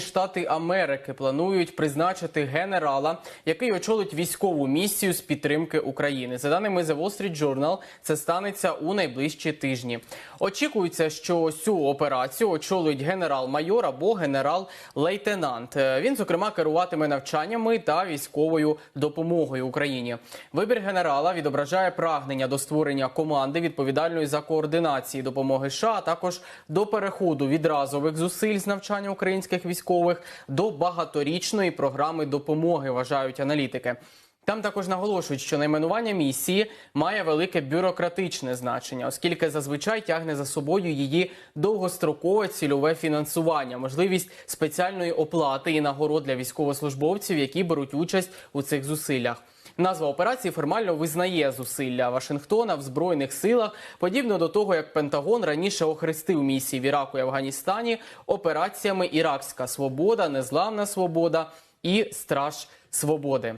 Штати Америки планують призначити генерала, який очолить військову місію з підтримки України. За даними The Wall Street Journal, це станеться у найближчі тижні. Очікується, що цю операцію очолить генерал-майор або генерал-лейтенант. Е, Він, зокрема, керуватиме навчаннями та військовою допомогою Україні. Вибір генерала відображає прагнення до створення команди відповідальної за координації допомоги США, а також до переходу від разових зусиль з навчання українських військових до багаторічної програми допомоги, вважають аналітики. Там також наголошують, що найменування місії має велике бюрократичне значення, оскільки зазвичай тягне за собою її довгострокове цільове фінансування, можливість спеціальної оплати і нагород для військовослужбовців, які беруть участь у цих зусиллях. Назва операції формально визнає зусилля Вашингтона в збройних силах, подібно до того, як Пентагон раніше охрестив місії в Іраку і Афганістані операціями Іракська свобода, Незламна свобода і Страж свободи.